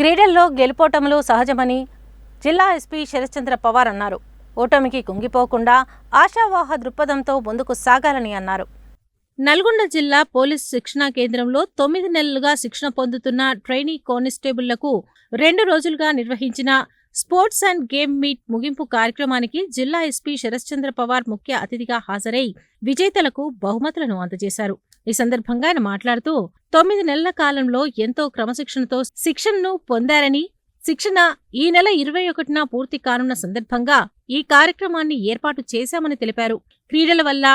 క్రీడల్లో గెలుపోటములు సహజమని జిల్లా ఎస్పీ శరత్చంద్ర పవార్ అన్నారు. ఓటమికి కుంగిపోకుండా ఆశావాహ దృక్పథంతో ముందుకు సాగాలని అన్నారు. నల్గొండ జిల్లా పోలీస్ శిక్షణా కేంద్రంలో తొమ్మిది నెలలుగా శిక్షణ పొందుతున్న ట్రైనీ కానిస్టేబుళ్ళకు రెండు రోజులుగా నిర్వహించిన స్పోర్ట్స్ అండ్ గేమ్ మీట్ ముగింపు కార్యక్రమానికి జిల్లా ఎస్పీ శరత్చంద్ర పవార్ ముఖ్య అతిథిగా హాజరై విజేతలకు బహుమతులను అందజేశారు. ఈ సందర్భంగా ఆయన మాట్లాడుతూ తొమ్మిది నెలల కాలంలో ఎంతో క్రమశిక్షణతో శిక్షణను పొందారని శిక్షణ ఈ నెల ఇరవై ఒకటిన పూర్తి కానున్న సందర్భంగా ఈ కార్యక్రమాన్ని ఏర్పాటు చేశామని తెలిపారు. క్రీడల వల్ల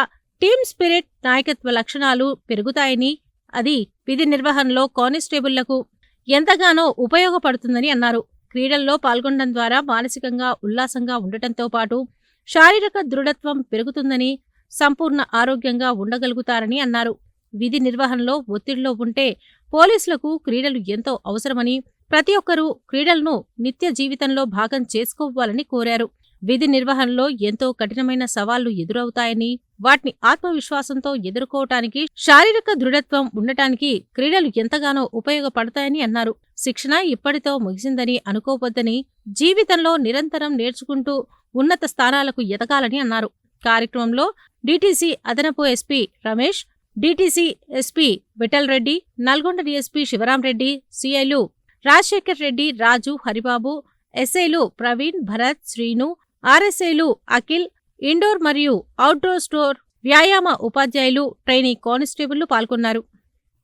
టీమ్ స్పిరిట్ నాయకత్వ లక్షణాలు పెరుగుతాయని అది విధి నిర్వహణలో కానిస్టేబుళ్ళకు ఎంతగానో ఉపయోగపడుతుందని అన్నారు. క్రీడల్లో పాల్గొనడం ద్వారా మానసికంగా ఉల్లాసంగా ఉండటంతో పాటు శారీరక దృఢత్వం పెరుగుతుందని సంపూర్ణ ఆరోగ్యంగా ఉండగలుగుతారని అన్నారు. విధి నిర్వహణలో ఒత్తిడిలో ఉంటే పోలీసులకు క్రీడలు ఎంతో అవసరమని ప్రతి ఒక్కరూ క్రీడలను నిత్య జీవితంలో భాగం చేసుకోవాలని కోరారు. విధి నిర్వహణలో ఎంతో కఠినమైన సవాళ్ళు ఎదురవుతాయని వాటిని ఆత్మవిశ్వాసంతో ఎదుర్కోవటానికి శారీరక దృఢత్వం ఉండటానికి క్రీడలు ఎంతగానో ఉపయోగపడతాయని అన్నారు. శిక్షణ ఇప్పటితో ముగిసిందని అనుకోవద్దని జీవితంలో నిరంతరం నేర్చుకుంటూ ఉన్నత స్థానాలకు ఎదగాలని అన్నారు. కార్యక్రమంలో డీటీసీ అదనపు SP Ramesh DTC SP Vithal Reddy Nalgonda DSP Shivaram Reddy సిఐలు Rajasekhar Reddy Raju Haribabu ఎస్ఐలు ప్రవీణ్ భరత్ శ్రీను ఆర్ఎస్ఐలు అఖిల్ ఇండోర్ మరియు అవుట్డోర్ స్టోర్ వ్యాయామ ఉపాధ్యాయులు ట్రైనీ కానిస్టేబుళ్ళు పాల్గొన్నారు.